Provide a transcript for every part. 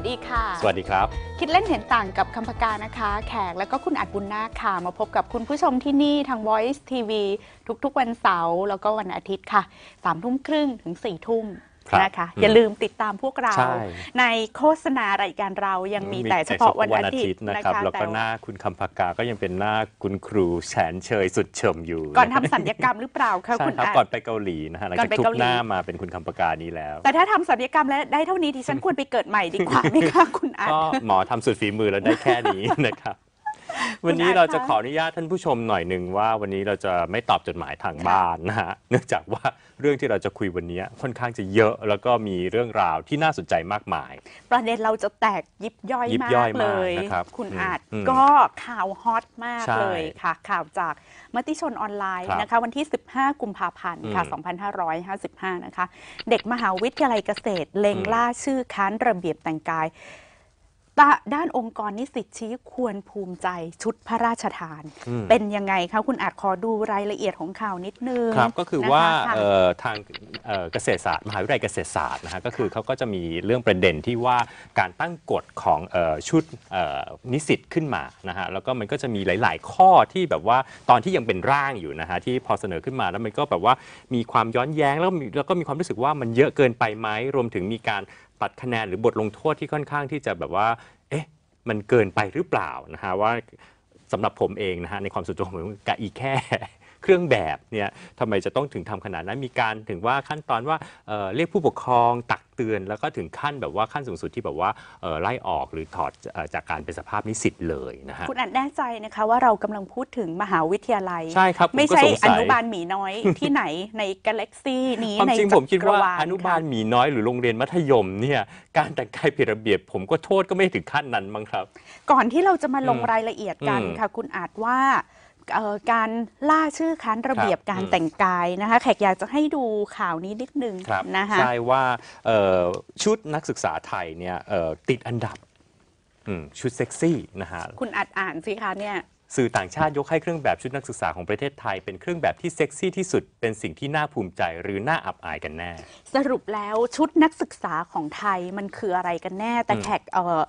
สดีค่ะ สวัสดีครับ คิดเล่นเห็นต่างกับคำพกานะคะ แขกแล้วก็คุณอัดบุญนาคค่ะ มาพบกับคุณผู้ชมที่นี่ทาง Voice TV ทุกๆวันเสาร์แล้วก็วันอาทิตย์ค่ะสามทุ่มครึ่งถึงสี่ทุ่มครับ นะคะอืมอย่าลืมติดตามพวกเราใช่ในโฆษณารายการเรายังมีแต่เฉพาะวันอาทิตย์นะนะครัคะบแล้วก็แต่หน้าคุณคำพากาก็ยังเป็นหน้าคุณครูแฉนเชยสุดเฉิมอยู่ ก่อนทำสัญญกรรมหรือเปล่าคะใช่คุณครับอัดก่อนไปเกาหลีนะฮะหลังก่อจานกไปทุเกาบหลีหน้ามาเป็นคุณคำพากานี้แล้ว แต่ถ้าทำสัญญกรรมแล้วได้เท่านี้ดิฉันควรไปเกิดใหม่ดีกว่าไหมคะคุณอัดก็หมอทำสุดฝีมือแล้วได้แค่นี้นะครับ วันนี้อาจเราจะคะขออนุญาตท่านผู้ชมหน่อยหนึ่งว่าวันนี้เราจะไม่ตอบจดหมายทางบ้านนะฮะเนื่องจากว่าเรื่องที่เราจะคุยวันนี้ค่อนข้างจะเยอะแล้วก็มีเรื่องราวที่น่าสนใจมากมาย ประเด็นเราจะแตกยิบย่อยยิบมาย่อกยเลมากยนะครับคุณอืมอาจอืมก็ข่าวฮอตมากใช่เลยค่ะ ข่าวจากมติชนออนไลน์ครับนะคะ วันที่ 15 กุมภาพันธ์ค่ะ อืม2555 นะคะ เด็กมหาวิทยาลัยเกษตร เล็งอืม ล่าชื่อค้านระเบียบแต่งกายตะ ด้านองค์กรนิสิตชี้ควรภูมิใจชุดพระราชทานอืมเป็นยังไงคะคุณอาจขอดูรายละเอียดของข่าวนิดนึงครับก็คือนะะว่าค่ะเอ่อทางเอ่อเกษตรศาสตร์มหาวิทยาลัยเกษตรศาสตร์นะฮะก็คือเขาก็จะมีเรื่องประเด็นที่ว่าการตั้งกฎของเอ่อชุดเอ่อนิสิตขึ้นมานะฮะแล้วก็มันก็จะมีหลาย ๆ ข้อที่แบบว่าตอนที่ยังเป็นร่างอยู่นะฮะที่พอเสนอขึ้นมาแล้วมันก็แบบว่ามีความย้อนแย้งแล้วมีแล้วก็มีความรู้สึกว่ามันเยอะเกินไปไหมรวมถึงมีการ ปัดคะแนนหรือบทลงโทษที่ค่อนข้างที่จะแบบว่า เอ๊ะ มันเกินไปหรือเปล่านะฮะว่าสำหรับผมเองนะฮะในความส่วนตัวของผมกะอีแค่ เครื่องแบบเนี่ยทำไมจะต้องถึงทำขนาดนั้น มีการถึงว่าขั้นตอนว่าเอ่อเรียกผู้ปกครองตักเตือน แล้วก็ถึงขั้นแบบว่าขั้นสูงสุดที่แบบว่าเอ่อไล่ออกหรือถอดเอ่อจากการเป็นสภาพนิสิตเลยนะฮะคุณอัดแน่ใจนะคะว่าเรากำลังพูดถึงมหาวิทยาลัยใช่ครับผไม่ก็ใช่สงอสัยนุบาลหมีน้อยที่ไหนในกาแล็กซี่นี้ความในจริงผมคิดว่าจักรลอนุบาลค่ะหมีน้อยหรือโรงเรียนมัธยมเนี่ยการแต่งกายผิดระเบียบผมก็โทษก็ไม่ถึงขั้นนั้นมั้งครับ ก่อนที่เราจะมาลงอืมรายละเอียดกันอืมค่ะ คุณอาจว่าเอ่อ การล่าชื่อค้านระเบียบครับการอืมแต่งกายนะคะ แขกอยากจะให้ดูข่าวนี้นิดนึงครับนะคะใช่ว่าเอ่อชุดนักศึกษาไทยเนี่ยเอ่อติดอันดับอืมชุดเซ็กซี่นะฮะคุณอัดอ่านสิคะเนี่ย สื่อต่างชาติยกให้เครื่องแบบชุดนักศึกษาของประเทศไทย เป็นเครื่องแบบที่เซ็กซี่ที่สุด เป็นสิ่งที่น่าภูมิใจหรือน่าอับอายกันแน่ สรุปแล้วชุดนักศึกษาของไทยมันคืออะไรกันแน่ แต่อืมแขกเอ่อ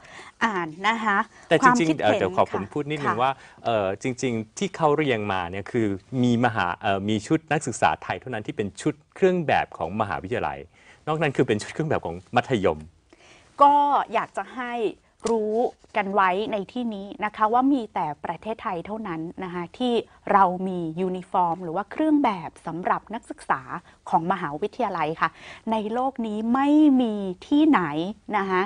อ่านนะคะแต่คจวามริงคิดๆเอ่อห็นเดี๋ยวขอผมค่ะพูดนิดนึงค่ะว่าเอ่อจริง ๆ ที่เขาเรียงมาเนี่ยคือมีมหาเอ่อมีชุดนักศึกษาไทยเท่านั้นที่เป็นชุดเครื่องแบบของมหาวิทยาลัย นอกนั้นคือเป็นชุดเครื่องแบบของมัธยม ก็อยากจะให้ รู้กันไว้ในที่นี้นะคะว่ามีแต่ประเทศไทยเท่านั้นนะคะที่เรามียูนิฟอร์ม หรือว่าเครื่องแบบสำหรับนักศึกษาของมหาวิทยาลัยค่ะ ในโลกนี้ไม่มีที่ไหนนะคะ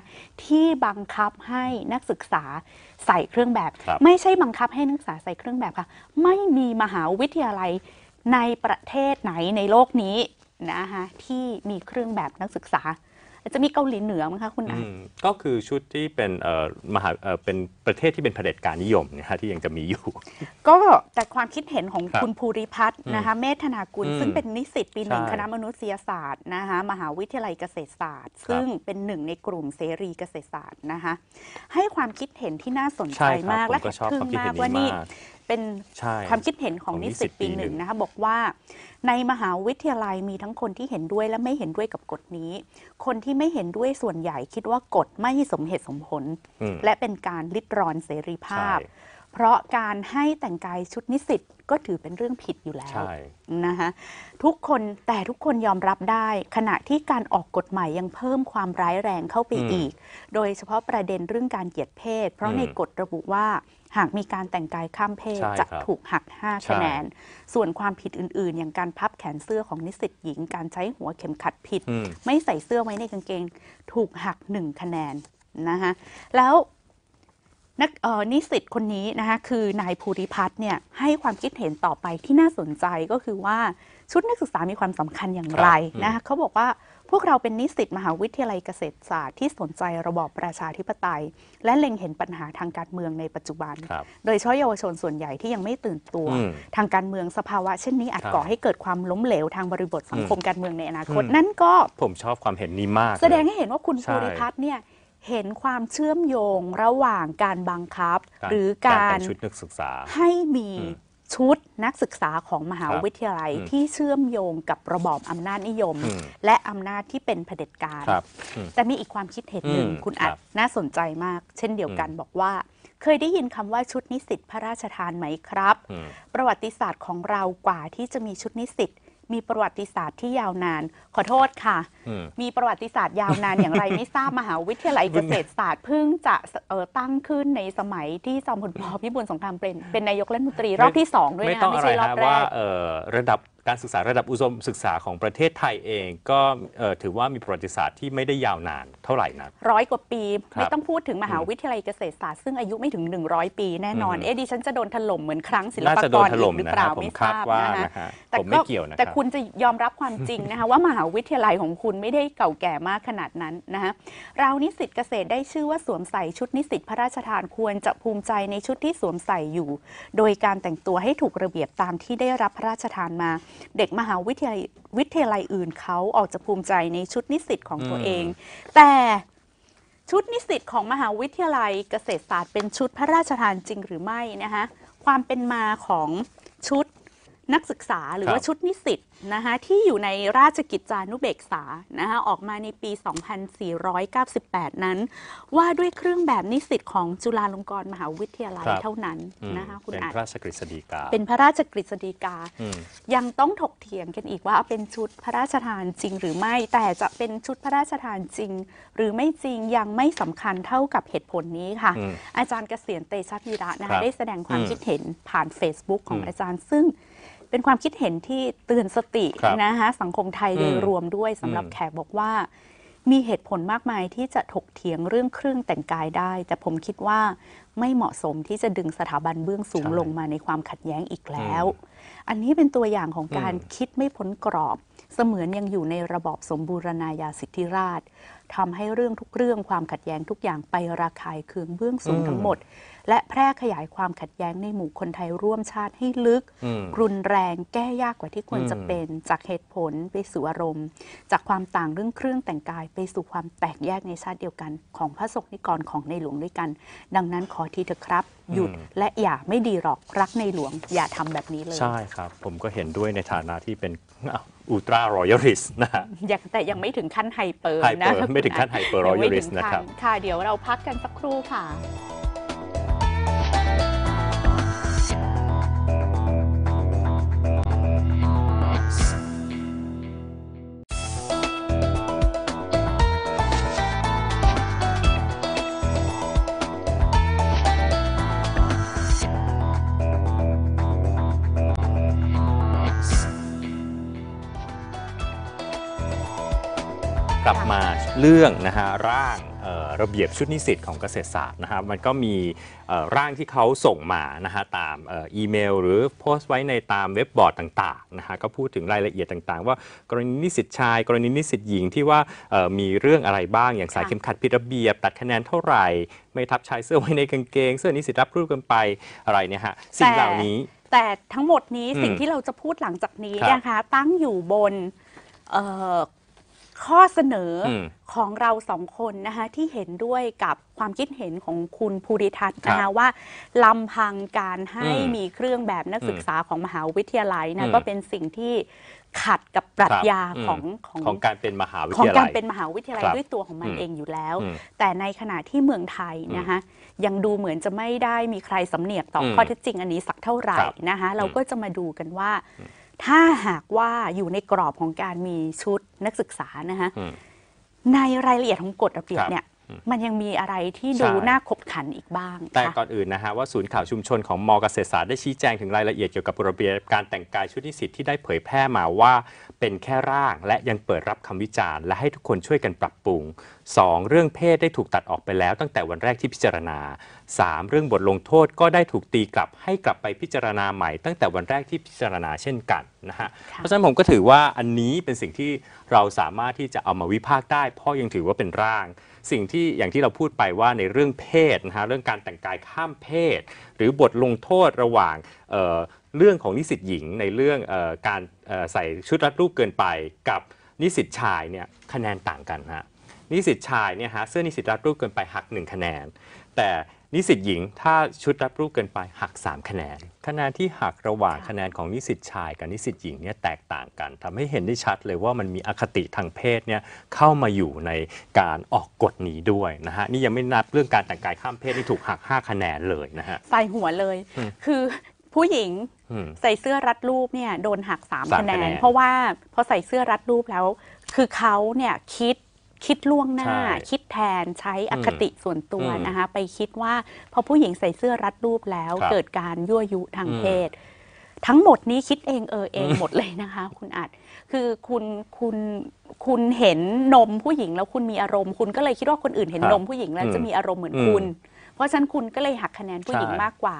ที่บังคับให้นักศึกษาใส่เครื่องแบบครับไม่ใช่บังคับให้นักศึกษาใส่เครื่องแบบค่ะ ไม่มีมหาวิทยาลัยในประเทศไหนในโลกนี้นะคะที่มีเครื่องแบบนักศึกษา อาจจะมีเกาหลีเหนือมั้งคะคุณอาอืมก็คือชุดที่เป็นเอ่อมหาเอ่อเป็นประเทศที่เป็นเผด็จการนิยมนะฮะที่ยังจะมีอยู่ ก็แต่ความคิดเห็นของครับคุณภูริพัฒน์นะคะเมธนากุลอืมซึ่งเป็นนิสิตปีหนึ่งใช่คณะมนุษยศาสตร์นะคะมหาวิทยาลัยเกษตรศาสตร์ ซึ่งเป็นหนึ่งในกลุ่มเสรีเกษตรศาสตร์นะคะให้ความคิดเห็นที่น่าสนใจใช่ครับมากผมและก็ชอบทึ่ความคิดเห็นนี้ว่านี่มากเป็นใช่ ความคิดเห็นของของนินิสิสิตตปีปีหหนึ่นึ่งงนะคะบอกว่า ในมหาวิทยาลัยมีทั้งคนที่เห็นด้วยและไม่เห็นด้วยกับกฎนี้ คนที่ไม่เห็นด้วยส่วนใหญ่คิดว่ากฎไม่สมเหตุสมผล อืม และเป็นการลิดรอนเสรีภาพใช่เพราะการให้แต่งกายชุดนิสิตก็ถือเป็นเรื่องผิดอยู่แล้ว ใช่ นะคะทุกคนแต่ทุกคนยอมรับได้ ขณะที่การออกกฎใหม่ยังเพิ่มความร้ายแรงเข้าไปอืมอีก โดยเฉพาะประเด็นเรื่องการเหยียดเพศ เพราะอืม ในกฎระบุว่า หากมีการแต่งกายข้ามเพศ ใช่จะครับถูกหัก 5 ใช่ คะแนน ส่วนความผิดอื่นๆ อย่างการพับแขนเสื้อของนิสิตหญิง การใช้หัวเข็มขัดผิด อืม ไม่ใส่เสื้อไว้ในกางเกง ถูกหักหนึ่งคะแนนนะคะแล้วนักเอ่อนิสิตคนนี้นะคะคือนายภูริพัฒน์เนี่ยให้ความคิดเห็นต่อไปที่น่าสนใจก็คือว่าชุดนักศึกษามีความสำคัญอย่างไรครับ นะคะเขาบอกว่า พวกเราเป็นนิสิตมหาวิทยาลัยเกษตรศาสตร์ที่สนใจระบอบประชาธิปไตย และเล็งเห็นปัญหาทางการเมืองในปัจจุบันครับโดยเฉพาะเยาวชนส่วนใหญ่ที่ยังไม่ตื่นตัวอืมทางการเมืองสภาวะ เช่นนี้อาจใช่ก่อให้เกิดความล้มเหลวทางบริบทสังคมการเมืองในอนาคตอืมนั่นก็ผมชอบความเห็นนี้มาก แสดงเลยให้เห็นว่าคุณใช่ภูริพัฒน์เนี่ยเห็นความเชื่อมโยงระหว่างการบังคับการหรือการการแต่งชุดนักศึกษาให้มีอืม ชุดนักศึกษาของมหาครับวิทยาลัยอืมที่เชื่อมโยงกับระบอบอำนาจนิยมอืมและอำนาจที่เป็นเผด็จการครับอืมแต่มีอีกความคิดเห็นหนึ่งอืมคุณอัดครับน่าสนใจมาก เช่นเดียวกันบอกว่า เคยได้ยินคำว่าชุดนิสิตพระราชทานไหมครับอืมประวัติศาสตร์ของเรากว่าที่จะมีชุดนิสิต มีประวัติศาสตร์ที่ยาวนาน ขอโทษค่ะอืมมีประวัติศาสตร์ยาวนานอย่างไรไม่ทราบมหาวิทยาลัยเกษตรศาสตร์เพิ่งจะเอ่อตั้งขึ้นในสมัยที่จอมพลปพิบูลสงครามเป็นเป็นนายกรัฐมนตรีรอบที่สองด้วยไม่นะต้องไม่อะไรใช่รอฮะบแรว่ากเอ่อระดับ การศึกษาระดับอุดมศึกษาของประเทศไทยเองก็เอ่อถือว่ามีประวัติศาสตร์ที่ไม่ได้ยาวนานเท่าไหร่นักร้อยกว่าปีครับไม่ต้องพูดถึงมหาวิทยาลัยเกษตรศาสตร์ซึ่งอายุไม่ถึง 100 ปีแน่นอนอืมเอ๊ะดิฉันจะโดนถล่มเหมือนครั้งศิลน่าปาจะกโดนรถอีล่กมหรือนะเปครัล่าบผมไม่ทคาดราบว่านะคะนะฮะแต่ผมไม่เกี่ยวนะคแต่รับคุณจะยอมรับความจริงนะคะว่ามหาวิทยาลัยของคุณไม่ได้เก่าแก่มากขนาดนั้นนะคะเรานิสิตเกษตรได้ชื่อว่าสวมใส่ชุดนิสิตพระราชทานควรจะภูมิใจในชุดที่สวมใส่อยู่ โดยการแต่งตัวให้ถูกระเบียบตามที่ได้รับพระราชทานมาเด็กมหาวิทยาลัยวิทยาลัยอื่นเขาออกจะภูมิใจในชุดนิสิตของตัวเอง แต่ชุดนิสิตของมหาวิทยาลัยเกษตรศาสตร์เป็นชุดพระราชทานจริงหรือไม่นะคะความเป็นมาของชุด นักศึกษาหรือครับว่าชุดนิสิตนะคะที่อยู่ในราชกิจจานุเบกษานะคะออกมาในปี 2498 นั้น ว่าด้วยเครื่องแบบนิสิตของจุฬาลงกรณ์มหาวิทยาลัยครับเท่านั้นอืมนะคะคุณเป็นอาจพระราชกฤษฎีกา เป็นพระราชกฤษฎีกาอืมยังต้องถกเถียงกันอีกว่าเป็นชุดพระราชทานจริงหรือไม่ แต่จะเป็นชุดพระราชทานจริง หรือไม่จริงยังไม่สำคัญเท่ากับเหตุผลนี้ค่ะอืมอาจารย์เกษียณเตชะธีระนะครัคะบได้แสดงความอืมคิดเห็นผ่าน Facebook ของอืมอาจารย์ซึ่ง เป็นความคิดเห็นที่เตือนสติครับนะคะสังคมไทยโดยอืมรวมด้วยสำหรับอืมแขกบอกว่า มีเหตุผลมากมายที่จะถกเถียงเรื่องเครื่องแต่งกายได้ แต่ผมคิดว่าไม่เหมาะสมที่จะดึงสถาบันเบื้องสูงใช่ลงมาในความขัดแย้งอีกแล้ว อันนี้เป็นตัวอย่างของการอืมคิดไม่พ้นกรอบ เสมือนยังอยู่ในระบอบสมบูรณาญาสิทธิราชทำให้เรื่องทุกเรื่องความขัดแย้งทุกอย่างไประคายเคืองเบื้องสูงอืมทั้งหมด และแพร่ขยายความขัดแย้งในหมู่คนไทยร่วมชาติให้ลึกอืมรุนแรงแก้ยากกว่าที่ควรจะอืมเป็นจากเหตุผลไปสู่อารมณ์ จากความต่างเรื่องเครื่องแต่งกาย ไปสู่ความแตกแยกในชาติเดียวกัน ของพระสงฆ์นิกรของในหลวงด้วยกัน ดังนั้นขอทีเถอะครับ หยุดและอย่าไม่ดีหรอกรักในหลวง อย่าทำแบบนี้เลย ใช่ครับ ผมก็เห็นด้วยในฐานะที่เป็นอุตรารอยัลิสนะฮะยังแต่ยังไม่ถึงขั้นไฮเปอร์ไฮนะเปอร์ไม่ถึงขั้นไฮเปอร์รอยังยัไม่ลิถึสงนะครับขั้ค่ะ เดี๋ยวเราพักกันสักครู่ค่ะ กลับมาเรื่องนะฮะร่างเอ่อระเบียบชุดนิสิตของเกษตรศาสตร์นะฮะมันก็มีเอ่อร่างที่เขาส่งมานะฮะตามเอ่ออีเมล หรือโพสต์ไว้ในตามเว็บบอร์ดต่างๆนะฮะก็พูดถึงรายละเอียดต่างๆ ว่ากรณีนิสิตชาย กรณีนิสิตหญิงที่ว่าเอ่อมีเรื่องอะไรบ้างอย่างสายค่ะเข็มขัดผิดระเบียบ ตัดคะแนนเท่าไหร่ ไม่ทับชายเสื้อไว้ในกางเกง เสื้อนิสิตรับรูปกันไปอะไรเนี่ยฮะสิ่งเหล่านี้แต่ทั้งหมดนี้อืมสิ่งที่เราจะพูดหลังจากนี้ครับนะคะตั้งอยู่บนเอ่อ ข้อเสนออมของเราสองคนนะคะที่เห็นด้วยกับความคิดเห็นของคุณภูริทัศน์นะครัคะบว่าลำพังการให้อืมมีเครื่องแบบนักศึกษาของมหาวิทยาลัยอืนะมก็เป็นสิ่งที่ขัดกับปรัชญาครับของมของของการเป็นมหาวิของทยาการลัยเป็นมหาวิทยาลัยครับด้วยตัวของมันอืมเองอยู่แล้วอืมแต่ในขณะที่เมืองไทยนะคะยังดูเหมือนจะไม่ได้มีใครสำเนียกต่ออมข้อเท็จจริงอันนี้สักเท่าไหร่ครับนะคะเราก็จะมาดูกันว่า ถ้าหากว่าอยู่ในกรอบของการมีชุดนักศึกษานะคะอืมในรายละเอียดของกฎระเบียบครับเนี่ยอืมมันยังมีอะไรที่ดูใช่น่าขบขันอีกบ้าง แต่ค่ะก่อนอื่นนะฮะว่าศูนย์ข่าวชุมชนของมเกษตรศาสตร์ได้ชี้แจงถึงรายละเอียดเกี่ยวกับระเบียบการแต่งกายชุดนิสิตที่ได้เผยแพร่มาว่า เป็นแค่ร่างและยังเปิดรับคำวิจารณ์และให้ทุกคนช่วยกันปรับปรุง 2. เรื่องเพศได้ถูกตัดออกไปแล้วตั้งแต่วันแรกที่พิจารณา 3. เรื่องบทลงโทษก็ได้ถูกตีกลับให้กลับไปพิจารณาใหม่ ตั้งแต่วันแรกที่พิจารณาเช่นกันนะฮะค่ะเพราะฉะนั้นผมก็ถือว่าอันนี้เป็นสิ่งที่เราสามารถที่จะเอามาวิพากษ์ได้ เพราะยังถือว่าเป็นร่าง สิ่งที่อย่างที่เราพูดไปว่าในเรื่องเพศนะฮะเรื่องการแต่งกายข้ามเพศ หรือบทลงโทษระหว่างเอ่อเรื่องของนิสิตหญิงในเรื่องเออการเอ่อใส่ชุดรัดรูปเกินไปกับนิสิตชายเนี่ยคะแนนต่างกันฮะ นิสิตชายเนี่ยฮะเสื้อนิสิตรัดรูปเกินไปหักหนึ่งคะแนน แต่นิสิตหญิงถ้าชุดรับรูปเกินไปหัก 3 คะแนน คะแนนที่หักระหว่างค่ะคะแนนของนิสิตชายกับนิสิตหญิงเนี่ยแตกต่างกันทำให้เห็นได้ชัดเลยว่ามันมีอคติทางเพศเนี่ยเข้ามาอยู่ในการออกกฎนี้ด้วยนะฮะนี่ยังไม่นับเรื่องการแต่งกายข้ามเพศที่ถูกหัก 5 คะแนนเลยนะฮะใส่หัวเลยอืมคือผู้หญิงอืมใส่เสื้อรัดรูปเนี่ยโดนหักสามสามคะแนคะแนนน เพราะว่าพอใส่เสื้อรัดรูปแล้ว คือเขาเนี่ยคิด คิดล่วงหน้า ใช่คิดแทนใช้อคติส่วนตัวอืมนะคะ ไปคิดว่าพอผู้หญิงใส่เสื้อรัดรูปแล้ว ครับเกิดการยั่วยุทางอืมเพศ ทั้งหมดนี้คิดเองเออเองหมดเลยนะคะ คุณอาจคือคุณคุณคุณเห็นนมผู้หญิงแล้วคุณมีอารมณ์ คุณก็เลยคิดว่าคนอื่นเห็นครับนมผู้หญิงแล้วอืมจะมีอารมณ์เหมือนอืมคุณ เพราะฉะนั้นคุณก็เลยหักคะแนนผู้หญิงใช่ มากกว่า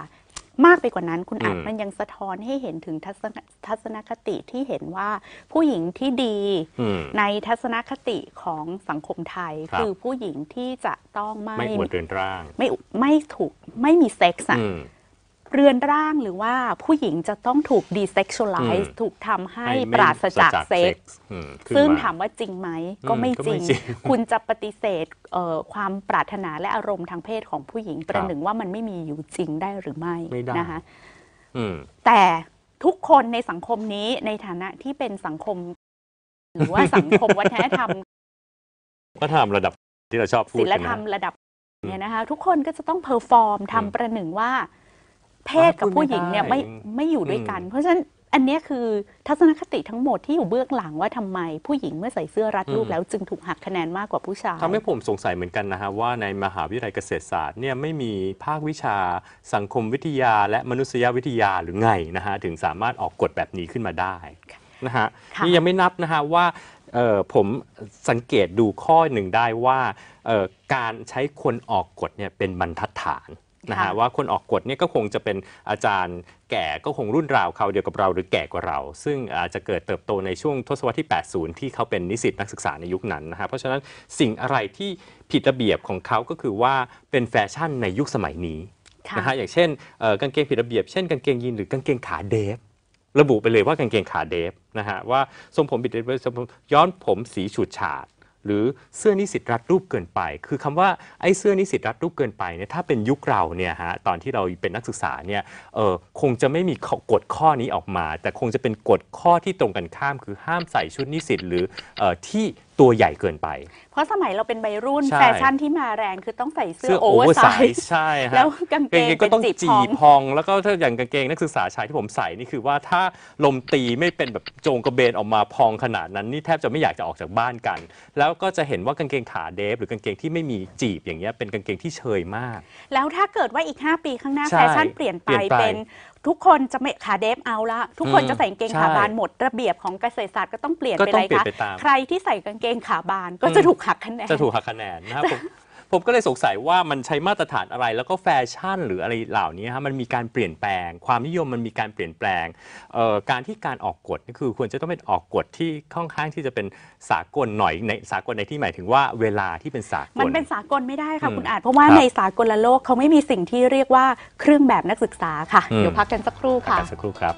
มากไปกว่านั้นคุณอาจอืมมันยังสะท้อนให้เห็นถึงทัศนทัศนคติที่เห็นว่าผู้หญิงที่ดีอืมในทัศนคติของสังคมไทยครับคือผู้หญิงที่จะต้องไม่ไม่อวดเรือนร่าง ไม่ไม่ถูกไม่มีเซ็กซ์อะอืม เรือนร่างหรือว่าผู้หญิงจะต้องถูกดีเซ็กชวลไลอืซ์มถูกทำให้ไม่ปราศจากเซ็กซ์อืมขึ้นซึ่งมาถามว่าจริงไหมอืมก็ไม่ก็จไม่ริงจริง คุณจะปฏิเสธเอ่อความปรารถนาและอารมณ์ทางเพศของผู้หญิง ประครับหนึ่งว่ามันไม่มีอยู่จริงได้หรือไม่ไม่ได้นะคะอืมแต่ทุกคนในสังคมนี้ในฐานะที่เป็นสังคม หรือว่าสังคมวัฒนธรรมก็ทำระดับที่เราชอบพูดศิลกันธรรมนะระดับเนี่ยนะคะ ทุกคนก็จะต้องเพอร์ฟอร์มอืมทำประหนึ่งว่า เพศกับพูดผู้หญิงเนี่ยไม่ไม่ได้ไม่อยู่ด้วยกันอืมเพราะฉะนั้นอันเนี้ยคือทัศนคติทั้งหมดที่อยู่เบื้องหลังว่าทำไมผู้หญิงเมื่อใส่เสื้อรัดรูปแล้วจึงถูกหักคะแนนมากกว่าผู้ชายทำให้ผมสงสัยเหมือนกันนะฮะว่าในมหาวิทยาลัยเกษตรศาสตร์เนี่ยไม่มีภาควิชาสังคมวิทยาและมนุษยวิทยาหรือไงนะฮะถึงสามารถออกกฎแบบนี้ขึ้นมาได้นะฮะค่ะนี่ยังไม่นับนะฮะว่าเอ่อผมสังเกตดูข้อหนึ่งได้ว่าเอ่อการใช้คนออกกฎเนี่ยเป็นบรรทัดฐาน นะฮะค่ะว่าคนออกกฎเนี่ยก็คงจะเป็นอาจารย์แก่ก็คงรุ่นราวเขาวเดียวกับเราหรือแก่กว่าเรา ซึ่งอาจจะเกิดเติบโตในช่วงทศวรรษที่ 80 ที่เขาเป็นนิสิตนักศึกษาในยุคนั้นนะฮะเพราะฉะนั้นสิ่งอะไรที่ผิดระเบียบของเขาก็คือว่าเป็นแฟชั่นในยุคสมัยนี้ค่ะนะฮะอย่างเช่นเอ่อกางเกงผิดระเบียบเช่นกางเกงยีนหรือกางเกงขาเดฟระบุไปเลยว่ากางเกงขาเดฟนะฮะว่าทรงผมผิดระเบียบทรงผมย้อนผมสีฉูดฉาด หรือเสื้อนิสิตรัดรูปเกินไป คือคำว่าไอ้เสื้อนิสิตรัดรูปเกินไปเนี่ยถ้าเป็นยุคเราเนี่ยฮะตอนที่เราเป็นนักศึกษาเนี่ยเออคงจะไม่มีกฎข้อนี้ออกมา แต่คงจะเป็นกฎข้อที่ตรงกันข้าม คือห้ามใส่ชุดนิสิตหรือออที่ตัวใหญ่เกินไป เพราะสมัยเราเป็นวัยรุ่นใช่ แฟชั่นที่มาแรงคือต้องใส่เสื้เสื้ออโอโอเวอเวอร์ร์ไซไซส์ส์ ใช่ฮะแล้วกางเกงก็เป็นต้องจีบจีพองพอง แล้วก็ถ้าอย่างกางเกงนักศึกษาชายที่ผมใส่นี่คือว่าถ้าลมตีไม่เป็นแบบโจงกระเบนออกมาพองขนาดนั้นนี่แทบจะไม่อยากจะออกจากบ้านกัน แล้วก็จะเห็นว่ากางเกงขาเดฟหรือกางเกงที่ไม่มีจีบอย่างเงี้ยเป็นกางเกงที่เชยมาก แล้วถ้าเกิดว่าอีก 5 ปีข้างหน้าใช่แฟชั่นเปลี่ยนไปเปลี่ยนไปเป็นทุกคนจะไม่ขาเดฟเอาละทุกคนอืมจะใส่กางเกงใช่ขาบานหมดระเบียบของเกษตรศาสตร์ก็ต้องเปลี่ยนก็ไปต้เลองยเปลี่ยคะนไปตามใครที่ใส่กางเกงขาบานก็จะอืมถูกหักคะแนน จะถูกหักคะแนนนะครับผมผมก็เลยสงสัยว่ามันใช้มาตรฐานอะไรแล้วก็แฟชั่นหรืออะไรเหล่านี้ฮะมันมีการเปลี่ยนแปลง ความนิยมมันมีการเปลี่ยนแปลงเอ่อการที่การออกกฎนี่คือควรจะต้องเป็นออกกฎที่ค่อนข้างที่จะเป็นสากลหน่อยในสากลในที่หมายถึงว่าเวลาที่เป็นสากล มันเป็นสากลไม่ได้ค่ะอืมคุณอาจเพราะว่าครับ ในสากลโลกเขาไม่มีสิ่งที่เรียกว่าเครื่องแบบนักศึกษาค่ะอืมเดี๋ยวพักกันสักครู่ค่ะ กันสักครู่ครับ